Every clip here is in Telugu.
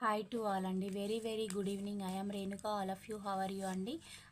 హాయ్ టు ఆల్ అండి. Very very good evening I'm Renuka all of you how are you అండి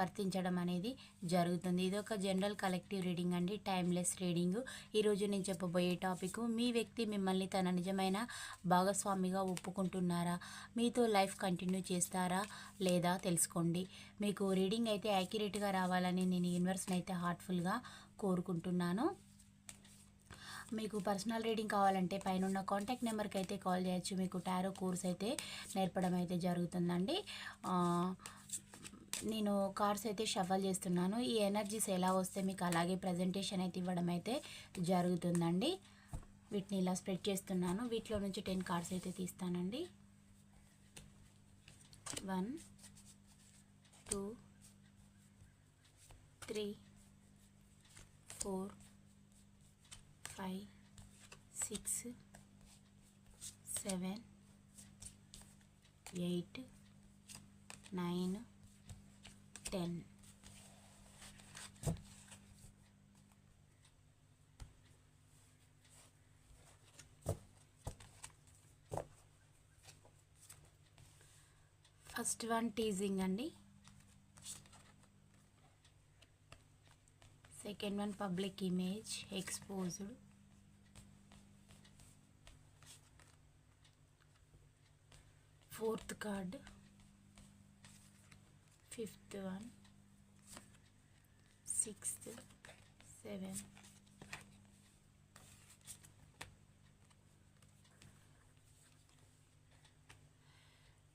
వర్తించడం అనేది జరుగుతుంది. ఇది ఒక జనరల్ కలెక్టివ్ రీడింగ్ అండి. Timeless reading. ఈరోజు నేను చెప్పబోయే టాపిక్ మీ వ్యక్తి మిమ్మల్ని తన నిజమైన భాగస్వామిగా ఒప్పుకుంటున్నారా? మీతో లైఫ్ కంటిన్యూ చేస్తారా లేదా తెలుసుకోండి. మీకు రీడింగ్ అయితే యాక్యురేట్గా రావాలని నేను యూనివర్స్ని అయితే హార్ట్ఫుల్గా కోరుకుంటున్నాను. మీకు పర్సనల్ రీడింగ్ కావాలంటే పైన ఉన్న కాంటాక్ట్ నెంబర్కి అయితే కాల్ చేయొచ్చు. మీకు టారో కోర్స్ అయితే నేర్పడం అయితే జరుగుతుందండి. నేను కార్డ్స్ అయితే షఫల్ చేస్తున్నాను. ఈ ఎనర్జీస్ ఎలా వస్తే మీకు అలాగే ప్రజెంటేషన్ అయితే ఇవ్వడం అయితే జరుగుతుందండి. వీటిని ఇలా స్ప్రెడ్ చేస్తున్నాను. వీటిలో నుంచి టెన్ కార్డ్స్ అయితే తీస్తానండి. One two three four five six seven eight nine ten first one teasing అండి. Second one public image exposed fourth card fifth one sixth seven.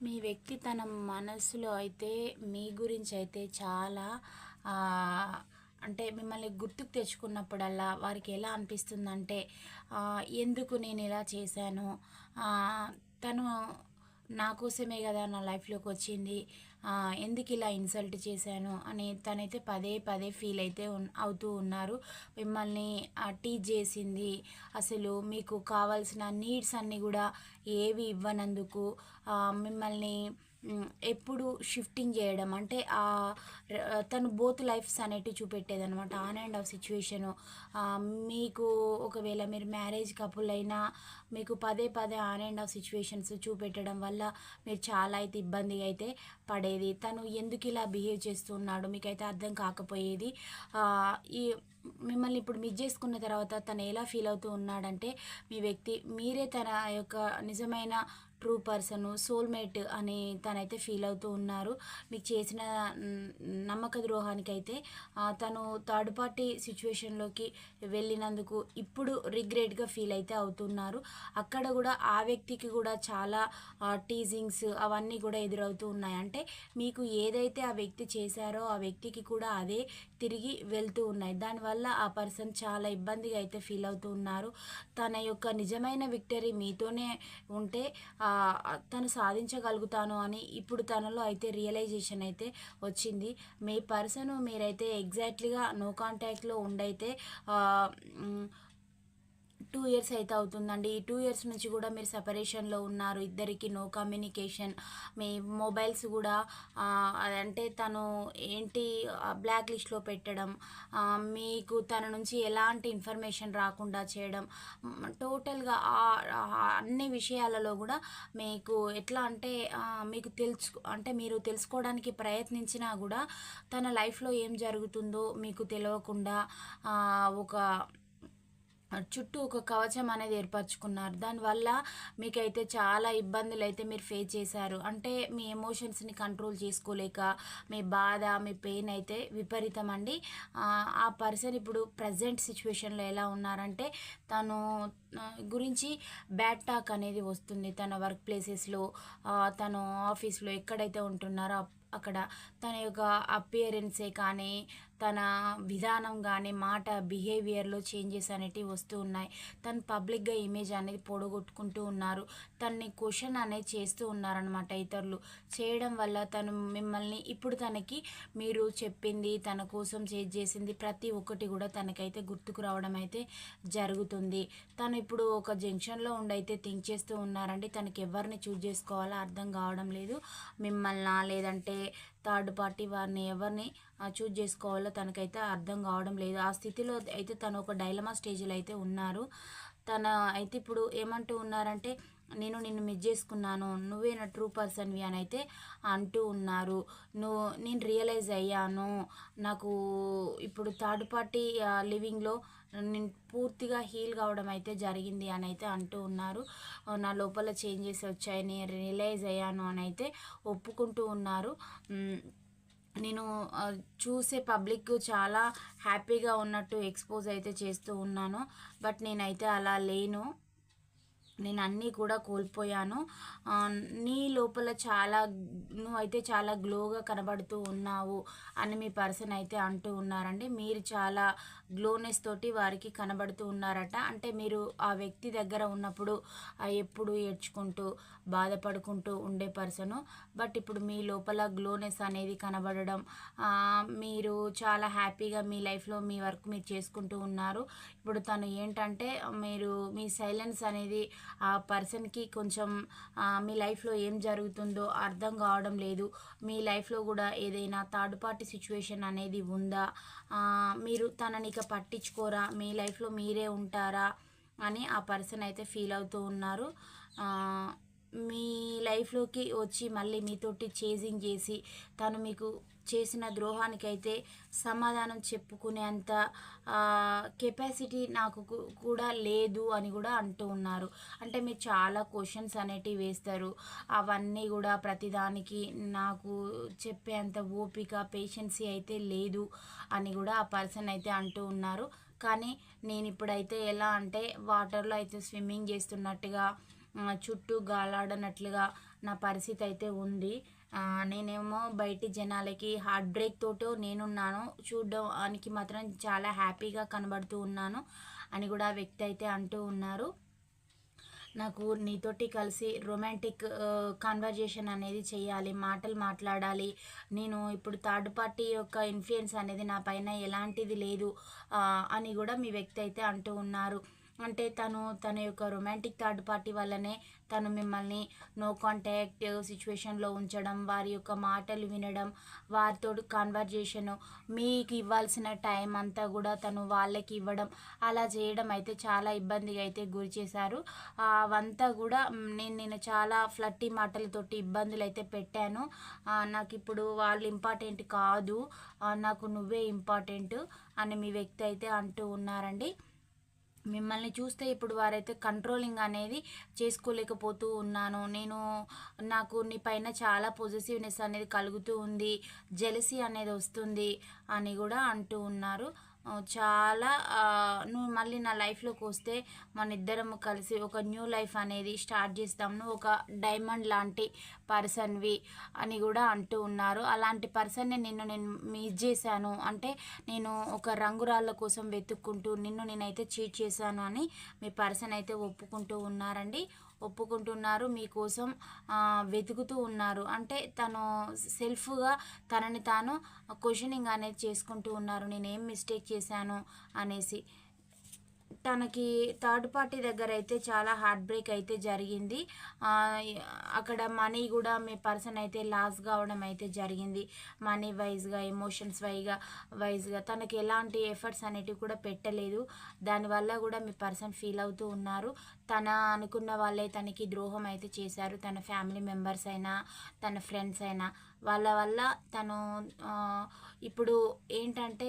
మీ వ్యక్తి తన మనసులో అయితే మీ గురించి అయితే చాలా అంటే మిమ్మల్ని గుర్తుకు తెచ్చుకున్నప్పుడల్లా వారికి ఎలా అనిపిస్తుందంటే ఎందుకు నేను ఇలా చేశాను? తను నా కోసమే కదా నా లైఫ్లోకి వచ్చింది. ఎందుకు ఇలా ఇన్సల్ట్ చేశాను అని తనైతే పదే పదే ఫీల్ అయితే అవుతూ ఉన్నారు. మిమ్మల్ని టీచ్ చేసింది. అసలు మీకు కావాల్సిన నీడ్స్ అన్నీ కూడా ఏవి ఇవ్వనందుకు మిమ్మల్ని ఎప్పుడు షిఫ్టింగ్ చేయడం. అంటే ఆ తను బోత్ లైఫ్స్ అనేటివి చూపెట్టేది అనమాట ఆన్ అండ్ ఆఫ్ సిచ్యువేషను మీకు ఒకవేళ మీరు మ్యారేజ్ కపుల్ అయినా మీకు పదే పదే ఆన్ అండ్ ఆఫ్ సిచ్యువేషన్స్ చూపెట్టడం వల్ల మీరు చాలా అయితే ఇబ్బంది అయితే పడేది. తను ఎందుకు ఇలా బిహేవ్ చేస్తున్నాడు మీకైతే అర్థం కాకపోయేది. ఈ మిమ్మల్ని ఇప్పుడు మిస్ చేసుకున్న తర్వాత తను ఎలా ఫీల్ అవుతూ ఉన్నాడంటే మీ వ్యక్తి మీరే తన యొక్క నిజమైన ట్రూ పర్సన్ సోల్మేట్ అని తనైతే ఫీల్ అవుతూ ఉన్నారు. మీకు చేసిన నమ్మక ద్రోహానికైతే తను థర్డ్ పార్టీ సిచ్యువేషన్లోకి వెళ్ళినందుకు ఇప్పుడు రిగ్రెట్గా ఫీల్ అయితే అవుతున్నారు. అక్కడ కూడా ఆ వ్యక్తికి కూడా చాలా టీజింగ్స్ అవన్నీ కూడా ఎదురవుతూ ఉన్నాయి. అంటే మీకు ఏదైతే ఆ వ్యక్తి చేశారో ఆ వ్యక్తికి కూడా అదే తిరిగి వెళ్తూ ఉన్నాయి. దానివల్ల ఆ పర్సన్ చాలా ఇబ్బందిగా అయితే ఫీల్ అవుతూ ఉన్నారు. తన యొక్క నిజమైన విక్టరీ మీతోనే ఉంటే ఆ, తను సాధించగలుగుతాను అని ఇప్పుడు తనలో అయితే రియలైజేషన్ అయితే వచ్చింది. మీ పర్సన్ మీరైతే ఎగ్జాక్ట్లీగా నో కాంటాక్ట్లో ఉండైతే టూ ఇయర్స్ అయితే అవుతుందండి. ఈ టూ ఇయర్స్ నుంచి కూడా మీరు సపరేషన్లో ఉన్నారు. ఇద్దరికి నో కమ్యూనికేషన్ మీ మొబైల్స్ కూడా అంటే తను ఏంటి బ్లాక్ లిస్ట్లో పెట్టడం మీకు తన నుంచి ఎలాంటి ఇన్ఫర్మేషన్ రాకుండా చేయడం టోటల్గా అన్ని విషయాలలో కూడా మీకు ఎట్లా అంటే మీకు తెలుసు అంటే మీరు తెలుసుకోవడానికి ప్రయత్నించినా కూడా తన లైఫ్లో ఏం జరుగుతుందో మీకు తెలియకుండా ఒక చుట్టూ ఒక కవచం అనేది ఏర్పరచుకున్నారు. దానివల్ల మీకైతే చాలా ఇబ్బందులు అయితే మీరు ఫేస్ చేశారు. అంటే మీ ఎమోషన్స్ని కంట్రోల్ చేసుకోలేక మీ బాధ మీ పెయిన్ అయితే విపరీతం అండి ఆ, పర్సన్ ఇప్పుడు ప్రజెంట్ సిచ్యువేషన్లో ఎలా ఉన్నారంటే తను గురించి బ్యాడ్ టాక్ అనేది వస్తుంది. తన వర్క్ ప్లేసెస్లో తను ఆఫీస్లో ఎక్కడైతే ఉంటున్నారో అక్కడ తన యొక్క అపియరెన్సే కానీ తన విధానం కానీ మాట బిహేవియర్లో చేంజెస్ అనేటివి వస్తూ ఉన్నాయి. తను పబ్లిక్గా ఇమేజ్ అనేది పొడగొట్టుకుంటూ ఉన్నారు. తనని క్వశ్చన్ అనేది చేస్తూ ఉన్నారనమాట ఇతరులు. చేయడం వల్ల తను మిమ్మల్ని ఇప్పుడు తనకి మీరు చెప్పింది తన కోసం చేసింది ప్రతి ఒక్కటి కూడా తనకైతే గుర్తుకు రావడం అయితే జరుగుతుంది. తను ఇప్పుడు ఒక జంక్షన్లో ఉండైతే థింక్ చేస్తూ ఉన్నారండి. తనకి ఎవరిని చూజ్ చేసుకోవాలో అర్థం కావడం లేదు. మిమ్మల్ని లేదంటే థర్డ్ పార్టీ వారిని ఎవరిని చూజ్ చేసుకోవాలో తనకైతే అర్థం కావడం లేదు. ఆ స్థితిలో అయితే తను ఒక డైలమా స్టేజ్లో అయితే ఉన్నారు. తన అయితే ఇప్పుడు ఏమంటూ ఉన్నారంటే నేను నిన్ను మిస్ చేసుకున్నాను. నువ్వే నా ట్రూ పర్సన్వి అని అయితే అంటూ ఉన్నారు. నువ్వు నేను రియలైజ్ అయ్యాను. నాకు ఇప్పుడు థర్డ్ పార్టీ లివింగ్లో నేను పూర్తిగా హీల్ కావడం అయితే జరిగింది అని అయితే అంటూ ఉన్నారు. నా లోపల చేంజెస్ వచ్చాయని రియలైజ్ అయ్యాను అని అయితే ఒప్పుకుంటూ ఉన్నారు. నేను చూసే పబ్లిక్ చాలా హ్యాపీగా ఉన్నట్టు ఎక్స్పోజ్ అయితే చేస్తూ ఉన్నాను. బట్ నేనైతే అలా లేను. నేను అన్నీ కూడా కోల్పోయాను. నీ లోపల చాలా నువ్వు అయితే చాలా గ్లోగా కనబడుతూ ఉన్నావు అని మీ పర్సన్ అయితే అంటూ ఉన్నారండి. మీరు చాలా గ్లోనెస్ తోటి వారికి కనబడుతూ ఉన్నారట. అంటే మీరు ఆ వ్యక్తి దగ్గర ఉన్నప్పుడు ఎప్పుడు ఏడ్చుకుంటూ బాధపడుకుంటూ ఉండే పర్సను. బట్ ఇప్పుడు మీ లోపల గ్లోనెస్ అనేది కనబడడం మీరు చాలా హ్యాపీగా మీ లైఫ్లో మీ వర్క్ మీరు చేసుకుంటూ ఉన్నారు. ఇప్పుడు తను ఏంటంటే మీరు మీ సైలెన్స్ అనేది ఆ పర్సన్కి కొంచెం మీ లైఫ్లో ఏం జరుగుతుందో అర్థం కావడం లేదు. మీ లైఫ్లో కూడా ఏదైనా థర్డ్ పార్టీ సిచ్యువేషన్ అనేది ఉందా? మీరు తనని ఇక పట్టించుకోరా? మీ లైఫ్లో మీరే ఉంటారా? అని ఆ పర్సన్ అయితే ఫీల్ అవుతూ ఉన్నారు. మీ లైఫ్లోకి వచ్చి మళ్ళీ మీతోటి చేజింగ్ చేసి తను మీకు చేసిన ద్రోహానికైతే సమాధానం చెప్పుకునేంత కెపాసిటీ నాకు కూడా లేదు అని కూడా అంటూ ఉన్నారు. అంటే మీరు చాలా క్వశ్చన్స్ అనేటివి వేస్తారు. అవన్నీ కూడా ప్రతిదానికి నాకు చెప్పేంత ఓపిక పేషెన్సీ అయితే లేదు అని కూడా ఆ పర్సన్ అయితే అంటూ ఉన్నారు. కానీ నేను ఇప్పుడైతే ఎలా అంటే వాటర్లో అయితే స్విమ్మింగ్ చేస్తున్నట్టుగా చుట్టూ గాలాడనట్లుగా నా పరిస్థితి అయితే ఉంది నేనేమో బయటి జనాలకి హార్ట్ బ్రేక్ తోటో నేనున్నాను చూడడానికి మాత్రం చాలా హ్యాపీగా కనబడుతూ ఉన్నాను అని కూడా వ్యక్తి అయితే అంటూ ఉన్నారు. నాకు నీతోటి కలిసి రొమాంటిక్ కాన్వర్జేషన్ అనేది చేయాలి మాటలు మాట్లాడాలి. నేను ఇప్పుడు థర్డ్ పార్టీ యొక్క ఇన్ఫ్లుయెన్స్ అనేది నా పైన ఎలాంటిది లేదు అని కూడా మీ వ్యక్తి అయితే అంటూ ఉన్నారు. అంటే తను తన యొక్క రొమాంటిక్ థర్డ్ పార్టీ వల్లనే తను మిమ్మల్ని నో కాంటాక్ట్ సిచ్యువేషన్లో ఉంచడం వారి యొక్క మాటలు వినడం వారితో కన్వర్జేషన్ మీకు ఇవ్వాల్సిన టైం అంతా కూడా తను వాళ్ళకి ఇవ్వడం అలా చేయడం అయితే చాలా ఇబ్బందిగా అయితే గురి చేశారు. అవంతా కూడా నేను నేను చాలా ఫ్లట్టి మాటలతోటి ఇబ్బందులు అయితే పెట్టాను. నాకు ఇప్పుడు వాళ్ళు ఇంపార్టెంట్ కాదు. నాకు నువ్వే ఇంపార్టెంట్ అని మీ వ్యక్తి అయితే అంటూ ఉన్నారండి. మిమ్మల్ని చూస్తే ఇప్పుడు వారైతే కంట్రోలింగ్ అనేది చేసుకోలేకపోతూ ఉన్నాను. నేను నాకు నీ పైన చాలా పాజిటివ్నెస్ అనేది కలుగుతూ ఉంది. జెలసీ అనేది వస్తుంది అని కూడా అంటూ ఉన్నారు. చాలా నువ్వు మళ్ళీ నా లైఫ్లోకి వస్తే మన ఇద్దరం కలిసి ఒక న్యూ లైఫ్ అనేది స్టార్ట్ చేస్తాం. నువ్వు ఒక డైమండ్ లాంటి పర్సన్వి అని కూడా అంటూ ఉన్నారు. అలాంటి పర్సన్ని నిన్ను నేను మిస్ చేశాను. అంటే నేను ఒక రంగురాళ్ళ కోసం వెతుక్కుంటూ నిన్ను నేనైతే చీట్ చేశాను అని మీ పర్సన్ అయితే ఒప్పుకుంటూ ఉన్నారండి. ఒప్పుకుంటున్నారు మీకోసం వెతుకుతూ ఉన్నారు. అంటే తను సెల్ఫ్గా తనని తాను క్వశ్చనింగ్ అనేది చేసుకుంటూ ఉన్నారు. నేను ఏం మిస్టేక్ చేశాను అనేసి. తనకి థర్డ్ పార్టీ దగ్గర అయితే చాలా హార్ట్ బ్రేక్ అయితే జరిగింది. అక్కడ మనీ కూడా మీ పర్సన్ అయితే లాస్ కావడం అయితే జరిగింది. మనీ వైజ్గా ఎమోషన్స్ వైగా వైజ్గా తనకి ఎలాంటి ఎఫర్ట్స్ అనేటివి కూడా పెట్టలేదు. దానివల్ల కూడా మీ పర్సన్ ఫీల్ అవుతూ ఉన్నారు. తన అనుకున్న వాళ్ళే తనకి ద్రోహం అయితే చేశారు. తన ఫ్యామిలీ మెంబర్స్ అయినా తన ఫ్రెండ్స్ అయినా. వాళ్ళ వల్ల తను ఇప్పుడు ఏంటంటే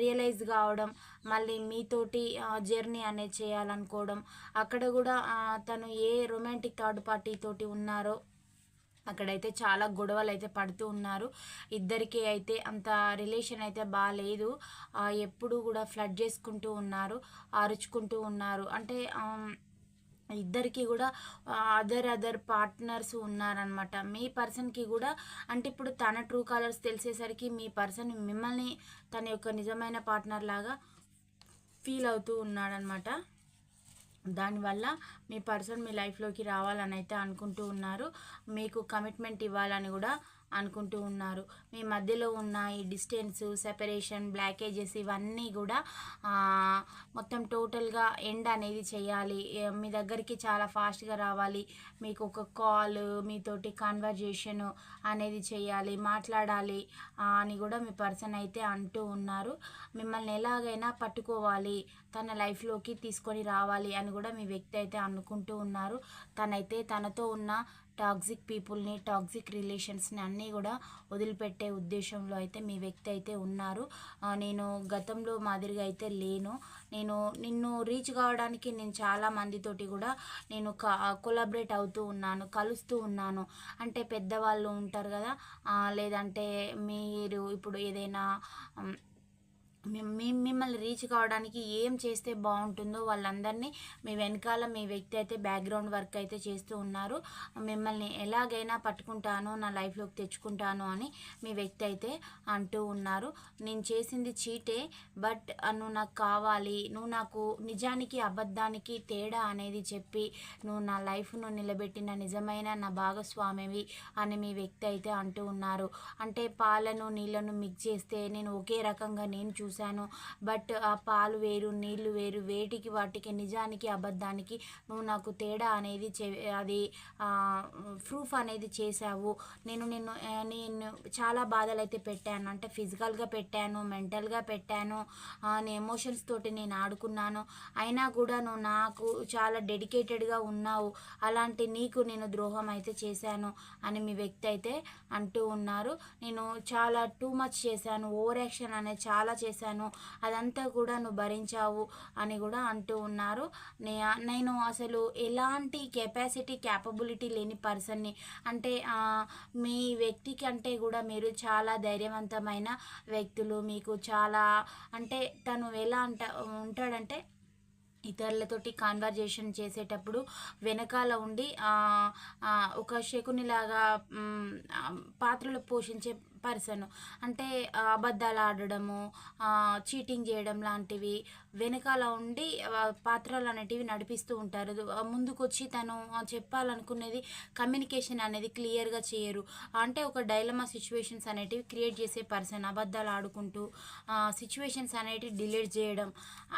రియలైజ్ కావడం మళ్ళీ మీతోటి జర్నీ అనేది చేయాలనుకోవడం. అక్కడ కూడా తను ఏ రొమాంటిక్ థర్డ్ పార్టీ తోటి ఉన్నారో అక్కడైతే చాలా గొడవలు అయితే పడుతూ ఉన్నారు. ఇద్దరికి అయితే అంత రిలేషన్ అయితే బాగాలేదు ఎప్పుడు కూడా ఫ్లడ్ చేసుకుంటూ ఉన్నారు అరుచుకుంటూ ఉన్నారు. అంటే ఇద్దరికి కూడా అదర్ అదర్ పార్ట్నర్స్ ఉన్నారనమాట మీ పర్సన్కి కూడా అంటే ఇప్పుడు తన ట్రూ కలర్స్ తెలిసేసరికి మీ పర్సన్ మిమ్మల్ని తన యొక్క నిజమైన పార్ట్నర్ లాగా ఫీల్ అవుతూ ఉన్నాడనమాట దానివల్ల మీ పర్సన్ మీ లైఫ్లోకి రావాలని అయితే అనుకుంటూ ఉన్నారు. మీకు కమిట్మెంట్ ఇవ్వాలని కూడా అనుకుంటూ ఉన్నారు. మీ మధ్యలో ఉన్న ఈ డిస్టెన్స్ సెపరేషన్ బ్లాకేజెస్ ఇవన్నీ కూడా మొత్తం టోటల్గా ఎండ్ అనేది చేయాలి. మీ దగ్గరికి చాలా ఫాస్ట్గా రావాలి. మీకు ఒక కాల్ మీతోటి కన్వర్జేషన్ అనేది చేయాలి మాట్లాడాలి అని కూడా మీ పర్సన్ అయితే అంటూ ఉన్నారు. మిమ్మల్ని ఎలాగైనా పట్టుకోవాలి. తన లైఫ్లోకి తీసుకొని రావాలి అని కూడా మీ వ్యక్తి అయితే అనుకుంటూ ఉన్నారు. తనైతే తనతో ఉన్న టాక్సిక్ పీపుల్ని టాక్సిక్ రిలేషన్స్ని అన్నీ కూడా వదిలిపెట్టే ఉద్దేశంలో అయితే మీ వ్యక్తి అయితే ఉన్నారు. నేను గతంలో మాదిరిగా అయితే లేను. నేను నిన్ను రీచ్ కావడానికి నేను చాలా మందితోటి కూడా నేను కొలాబరేట్ అవుతూ ఉన్నాను కలుస్తూ ఉన్నాను. అంటే పెద్దవాళ్ళు ఉంటారు కదా లేదంటే మీరు ఇప్పుడు ఏదైనా మిమ్మల్ని రీచ్ కావడానికి ఏం చేస్తే బాగుంటుందో వాళ్ళందరినీ మీ వెనకాల మీ వ్యక్తి అయితే బ్యాక్గ్రౌండ్ వర్క్ అయితే చేస్తూ ఉన్నారు. మిమ్మల్ని ఎలాగైనా పట్టుకుంటాను నా లైఫ్లోకి తెచ్చుకుంటాను అని మీ వ్యక్తి అయితే అంటూ ఉన్నారు. నేను చేసింది చీటే బట్ నువ్వు నాకు కావాలి నువ్వు నాకు నిజానికి అబద్ధానికి తేడా అనేది చెప్పి నువ్వు నా లైఫ్ను నిలబెట్టిన నిజమైన నా భాగస్వామివి అని మీ వ్యక్తి అయితే అంటూ ఉన్నారు. అంటే పాలను నీళ్ళను మిక్స్ చేస్తే నేను ఒకే రకంగా నేను చూ చూశాను. బట్ ఆ పాలు వేరు నీళ్ళు వేరు వేటికి వాటికి నిజానికి అబద్ధానికి నువ్వు నాకు తేడా అనేది అది ప్రూఫ్ అనేది చేశావు. నేను నిన్ను నేను చాలా బాధలు అయితే పెట్టాను. అంటే ఫిజికల్గా పెట్టాను మెంటల్గా పెట్టాను నీ ఎమోషన్స్ తోటి నేను ఆడుకున్నాను. అయినా కూడా నువ్వు నాకు చాలా డెడికేటెడ్గా ఉన్నావు. అలాంటి నీకు నేను ద్రోహం అయితే చేశాను అని మీ వ్యక్తి అయితే అంటూ ఉన్నారు. నేను చాలా టూ మచ్ చేశాను. ఓవర్ యాక్షన్ అనేది చాలా చేశాను. చేశాను. అదంతా కూడా నువ్వు భరించావు అని కూడా అంటూ ఉన్నారు. నేను అసలు ఎలాంటి కెపాసిటీ క్యాపబిలిటీ లేని పర్సన్ని అంటే మీ వ్యక్తికి అంటే కూడా మీరు చాలా ధైర్యవంతమైన వ్యక్తులు. మీకు చాలా అంటే తను ఎలా అంట ఉంటాడంటే ఇతరులతోటి కాన్వర్జేషన్ చేసేటప్పుడు వెనకాల ఉండి ఒక శకునిలాగా పాత్రలు పోషించే పర్సన్. అంటే అబద్ధాలు ఆడడము చీటింగ్ చేయడం లాంటివి వెనకాల ఉండి పాత్రలు అనేటివి నడిపిస్తూ ఉంటారు. ముందుకొచ్చి తను చెప్పాలనుకునేది కమ్యూనికేషన్ అనేది క్లియర్గా చేయరు. అంటే ఒక డైలమా సిచ్యువేషన్స్ అనేటివి క్రియేట్ చేసే పర్సన్ అబద్ధాలు ఆడుకుంటూ సిచ్యువేషన్స్ అనేటివి డిలీట్ చేయడం.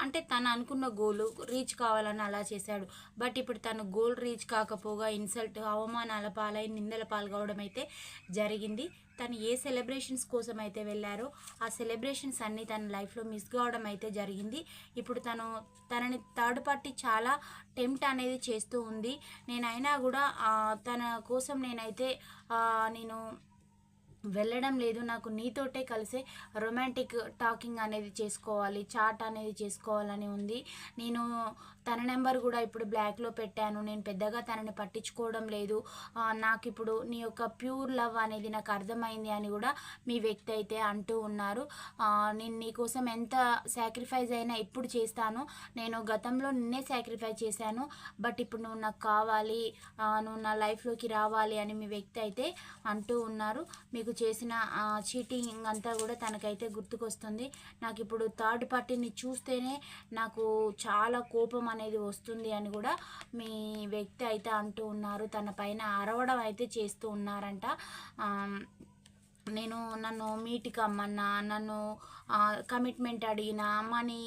అంటే తను అనుకున్న గోలు రీచ్ కావాలని అలా చేశాడు. బట్ ఇప్పుడు తను గోల్ రీచ్ కాకపోగా ఇన్సల్ట్ అవమానాల పాలై నిందల పాల్గొవడం అయితే జరిగింది. తను ఏ సెలబ్రేషన్స్ కోసం అయితే వెళ్ళారో ఆ సెలబ్రేషన్స్ అన్నీ తన లైఫ్లో మిస్ కావడం అయితే జరిగింది. ఇప్పుడు తను తనని థర్డ్ పార్టీ చాలా టెంప్ట్ అనేది చేస్తూ ఉంది. నేనైనా కూడా తన కోసం నేనైతే నేను వెళ్ళడం లేదు. నాకు నీతోటే కలిసే రొమాంటిక్ టాకింగ్ అనేది చేసుకోవాలి చాట్ అనేది చేసుకోవాలని ఉంది. నేను తన నెంబర్ కూడా ఇప్పుడు బ్లాక్లో పెట్టాను. నేను పెద్దగా తనని పట్టించుకోవడం లేదు. నాకు ఇప్పుడు నీ యొక్క ప్యూర్ లవ్ అనేది నాకు అర్థమైంది అని కూడా మీ వ్యక్తి అయితే అంటూ ఉన్నారు. నేను నీకోసం ఎంత సాక్రిఫైస్ అయినా ఇప్పుడు చేస్తాను. నేను గతంలో నిన్నే సాక్రిఫైస్ చేశాను. బట్ ఇప్పుడు నువ్వు నాకు కావాలి. నువ్వు నా లైఫ్లోకి రావాలి అని మీ వ్యక్తి అయితే అంటూ ఉన్నారు. మీకు చేసిన చీటింగ్ అంతా కూడా తనకైతే గుర్తుకొస్తుంది. నాకు ఇప్పుడు థర్డ్ పార్టీని చూస్తేనే నాకు చాలా కోపం అనేది వస్తుంది అని కూడా మీ వ్యక్తి అయితే అంటూ ఉన్నారు. తన పైన అరవడం అయితే చేస్తూ ఉన్నారంట. నేను నన్ను మీటికి అమ్మన్నా నన్ను కమిట్మెంట్ అడిగినా మనీ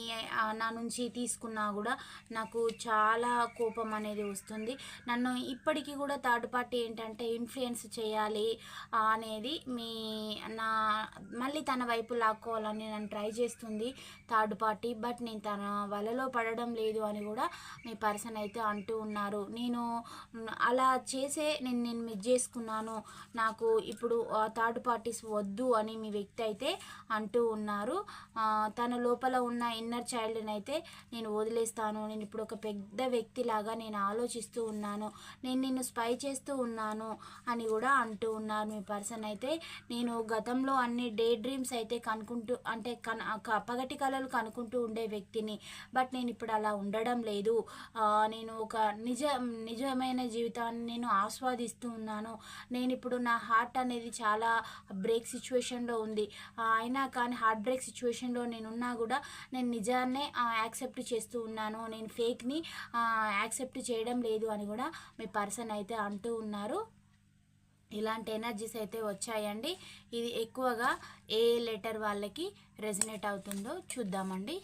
నా నుంచి తీసుకున్నా కూడా నాకు చాలా కోపం అనేది వస్తుంది. నన్ను ఇప్పటికీ కూడా థర్డ్ పార్టీ ఏంటంటే ఇన్ఫ్లుయెన్స్ చేయాలి అనేది మీ నా మళ్ళీ తన వైపు లాక్కోవాలని నన్ను ట్రై చేస్తుంది థర్డ్ పార్టీ. బట్ నేను తన వలలో పడడం లేదు అని కూడా మీ పర్సన్ అయితే అంటూ ఉన్నారు. నేను అలా చేసే నేను నేను మిస్ చేసుకున్నాను. నాకు ఇప్పుడు థర్డ్ పార్టీస్ వద్దు అని మీ వ్యక్తి అయితే అంటూ ఉన్నారు. ఆ, తన లోపల ఉన్న ఇన్నర్ చైల్డ్ని అయితే నేను వదిలేస్తాను నేను ఇప్పుడు ఒక పెద్ద వ్యక్తిలాగా నేను ఆలోచిస్తూ ఉన్నాను నేను నిన్ను స్పై చేస్తూ ఉన్నాను అని కూడా అంటూ ఉన్నారు మీ పర్సన్ అయితే. నేను గతంలో అన్ని డే డ్రీమ్స్ అయితే కనుక్కుంటూ అంటే కన్ క- పగటి కళలు కనుక్కుంటూ ఉండే వ్యక్తిని బట్ నేను ఇప్పుడు అలా ఉండడం లేదు. నేను ఒక నిజ నిజమైన జీవితాన్ని నేను ఆస్వాదిస్తూ ఉన్నాను. నేను ఇప్పుడు నా హార్ట్ అనేది చాలా బ్రేక్ సిచ్యువేషన్లో ఉంది. అయినా కానీ హార్ట్ బ్రేక్ సిచ్యువేషన్లో నేను ఉన్నా కూడా నేను నిజాన్నే యాక్సెప్ట్ చేస్తూ ఉన్నాను. నేను ఫేక్ని యాక్సెప్ట్ చేయడం లేదు అని కూడా మీ పర్సన్ అయితే అంటూ ఉన్నారు. ఇలాంటి ఎనర్జీస్ అయితే వచ్చాయండి. ఇది ఎక్కువగా ఏ లెటర్ వాళ్ళకి రెజినేట్ అవుతుందో చూద్దామండి.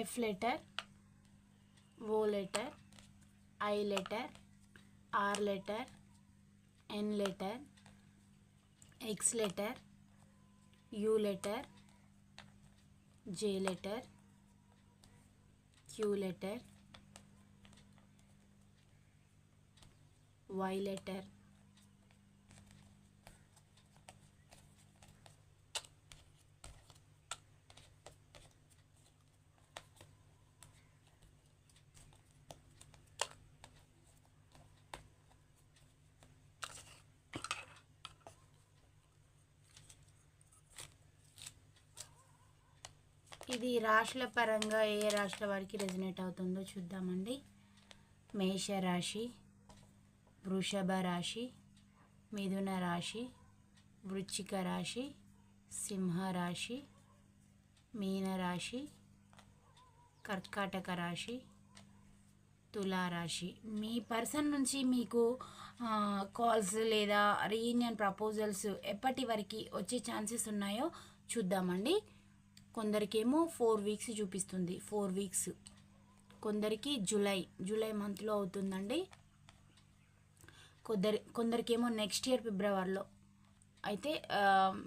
F letter O letter I letter R letter N letter X letter U letter J letter Q letter Y letter ఇది రాశుల పరంగా ఏ రాశుల వారికి రెజినేట్ అవుతుందో చూద్దామండి. మేష రాశి వృషభ రాశి మిథున రాశి వృచ్చిక రాశి సింహ రాశి మీన రాశి కర్కాటక రాశి తులారాశి మీ పర్సన్ నుంచి మీకు కాల్స్ లేదా రీయూనియన్ ప్రపోజల్స్ ఎప్పటి వరకు వచ్చే ఛాన్సెస్ ఉన్నాయో చూద్దామండి. కొందరికేమో ఫోర్ వీక్స్ చూపిస్తుంది. Four weeks. కొందరికి జూలై జూలై మంత్లో అవుతుందండి. కొందరి కొందరికేమో నెక్స్ట్ ఇయర్ ఫిబ్రవరిలో. అయితే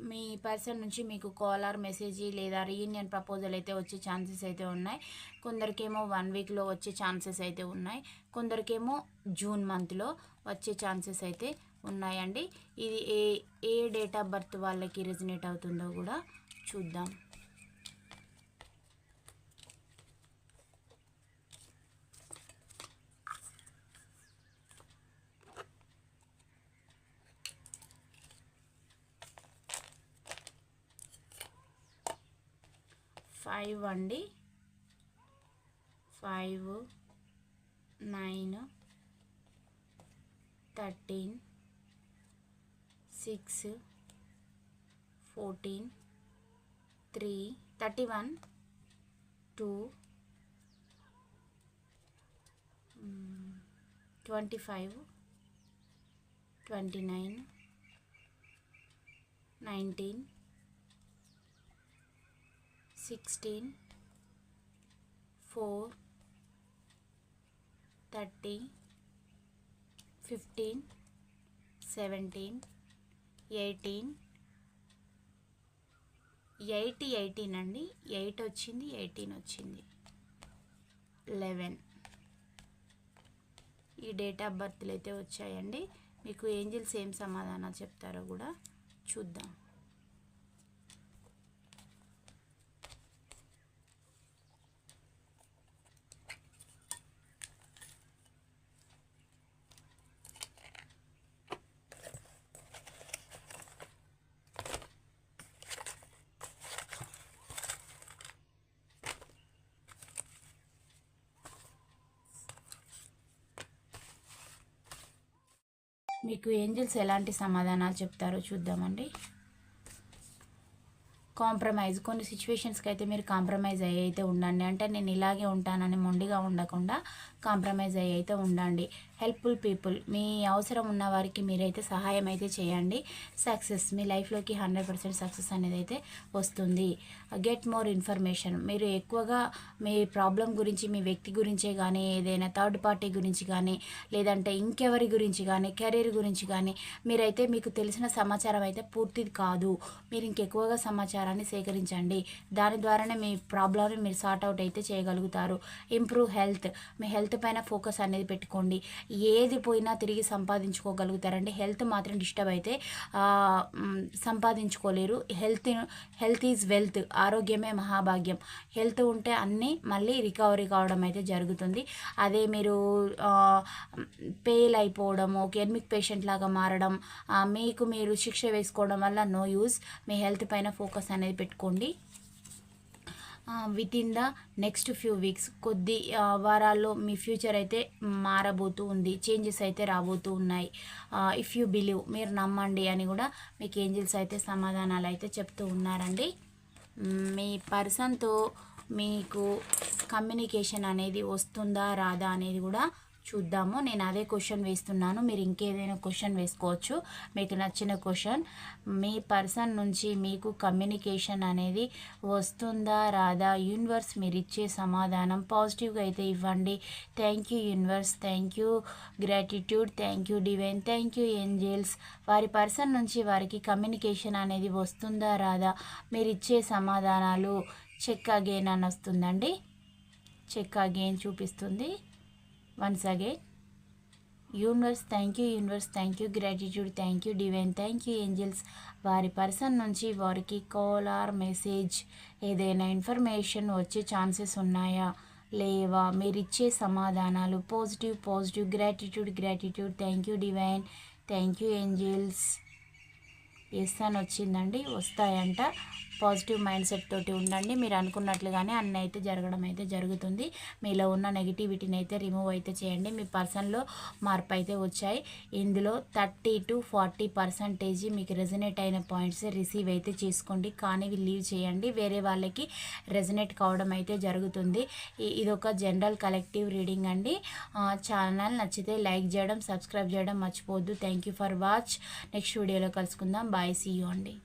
మీ పర్సన్ నుంచి మీకు కాల్ ఆర్ మెసేజ్ లేదా రీయూనియన్ ప్రపోజల్ అయితే వచ్చే ఛాన్సెస్ అయితే ఉన్నాయి. కొందరికేమో వన్ వీక్లో వచ్చే ఛాన్సెస్ అయితే ఉన్నాయి. కొందరికేమో జూన్ మంత్లో వచ్చే ఛాన్సెస్ అయితే ఉన్నాయండి. ఇది ఏ ఏ డేట్ ఆఫ్ బర్త్ వాళ్ళకి రెజినేట్ అవుతుందో కూడా చూద్దాం. ఫైవ్ అండి. Five nine thirteen six fourteen three thirty one two twenty five twenty nine nineteen sixteen four thirty fifteen seventeen eighteen eighty eighteen అండి. ఎయిట్ వచ్చింది ఎయిటీన్ వచ్చింది. లెవెన్ ఈ డేట్ ఆఫ్ బర్త్లు అయితే వచ్చాయండి. మీకు ఏంజిల్స్ ఏం సమాధానం చెప్తారో కూడా చూద్దాం. మీకు ఏంజిల్స్ ఎలాంటి సమాధానాలు చెప్తారో చూద్దామండి. కాంప్రమైజ్ కొన్ని సిచ్యువేషన్స్కి అయితే మీరు కాంప్రమైజ్ అయ్యి అయితే ఉండండి. అంటే నేను ఇలాగే ఉంటానని మొండిగా ఉండకుండా కాంప్రమైజ్ అయ్యి అయితే ఉండండి. హెల్ప్ఫుల్ పీపుల్ మీ అవసరం ఉన్న వారికి మీరైతే సహాయం అయితే చేయండి. సక్సెస్ మీ లైఫ్లోకి హండ్రెడ్ పర్సెంట్ సక్సెస్ అనేది అయితే వస్తుంది. గెట్ మోర్ ఇన్ఫర్మేషన్ మీరు ఎక్కువగా మీ ప్రాబ్లం గురించి మీ వ్యక్తి గురించే కానీ ఏదైనా థర్డ్ పార్టీ గురించి కానీ లేదంటే ఇంకెవరి గురించి కానీ కెరీర్ గురించి కానీ మీరైతే మీకు తెలిసిన సమాచారం అయితే పూర్తిది కాదు. మీరు ఇంకెక్కువగా సమాచారాన్ని సేకరించండి. దాని ద్వారానే మీ ప్రాబ్లమ్ని మీరు సార్ట్ అవుట్ అయితే చేయగలుగుతారు. ఇంప్రూవ్ హెల్త్ మీ హెల్త్ పైన ఫోకస్ అనేది పెట్టుకోండి. ఏది పోయినా తిరిగి సంపాదించుకోగలుగుతారండి. హెల్త్ మాత్రం డిస్టర్బ్ అయితే సంపాదించుకోలేరు. హెల్త్ హెల్త్ ఈజ్ వెల్త్ ఆరోగ్యమే మహాభాగ్యం. హెల్త్ ఉంటే అన్నీ మళ్ళీ రికవరీ కావడం అయితే జరుగుతుంది. అదే మీరు పెయిల్ అయిపోవడం ఒక పేషెంట్ లాగా మారడం మీకు మీరు శిక్ష వేసుకోవడం వల్ల నో యూస్ మీ హెల్త్ పైన ఫోకస్ అనేది పెట్టుకోండి. Within the next few weeks కొద్ది వారాల్లో మీ ఫ్యూచర్ అయితే మారబోతూ ఉంది చేంజెస్ అయితే రాబోతూ ఉన్నాయి. ఇఫ్ యూ బిలీవ్ మీరు నమ్మండి అని కూడా మీకు ఏంజిల్స్ అయితే సమాధానాలు అయితే చెప్తూ ఉన్నారండి. మీ పర్సన్తో మీకు కమ్యూనికేషన్ అనేది వస్తుందా రాదా అనేది కూడా చూద్దాము. నేను అదే క్వశ్చన్ వేస్తున్నాను. మీరు ఇంకేదైనా క్వశ్చన్ వేసుకోవచ్చు. మీకు నచ్చిన క్వశ్చన్. మీ పర్సన్ నుంచి మీకు కమ్యూనికేషన్ అనేది వస్తుందా రాదా? యూనివర్స్ మీరు ఇచ్చే సమాధానం పాజిటివ్గా అయితే ఇవ్వండి. Thank you universe. Thank you gratitude. Thank you divine. Thank you angels. వారి పర్సన్ నుంచి వారికి కమ్యూనికేషన్ అనేది వస్తుందా రాదా? మీరు ఇచ్చే సమాధానాలు చెక్ అగైన్ అని వస్తుందండి. చెక్ అగైన్ చూపిస్తుంది. Once again universe thank you universe thank you gratitude thank you divine thank you angels వారి పర్సన్ నుంచి వారికి కాల్ ఆర్ మెసేజ్ ఏదైనా ఇన్ఫర్మేషన్ వచ్చే ఛాన్సెస్ ఉన్నాయా? లేవా? మీరు ఇచ్చే సమాధానాలు positive positive gratitude gratitude thank you divine thank you angels yes అని వచ్చిందండి వస్తాయంట. పాజిటివ్ మైండ్ సెట్ తోటి ఉండండి. మీరు అనుకున్నట్లుగానే అన్నీ అయితే జరగడం అయితే జరుగుతుంది. మీలో ఉన్న నెగిటివిటీని అయితే రిమూవ్ అయితే చేయండి. మీ పర్సన్లో మార్పు అయితే వచ్చాయి. ఇందులో థర్టీ టు ఫార్టీ పర్సంటేజ్ మీకు రెజనేట్ అయిన పాయింట్స్ రిసీవ్ అయితే చేసుకోండి. కానీ లీవ్ చేయండి. వేరే వాళ్ళకి రెజనేట్ కావడం అయితే జరుగుతుంది. ఇది ఒక జనరల్ కలెక్టివ్ రీడింగ్ అండి. ఛానల్ నచ్చితే లైక్ చేయడం సబ్స్క్రైబ్ చేయడం మర్చిపోవద్దు. Thank you for watch next వీడియోలో కలుసుకుందాం. బాయ్ సీ యూ అండి.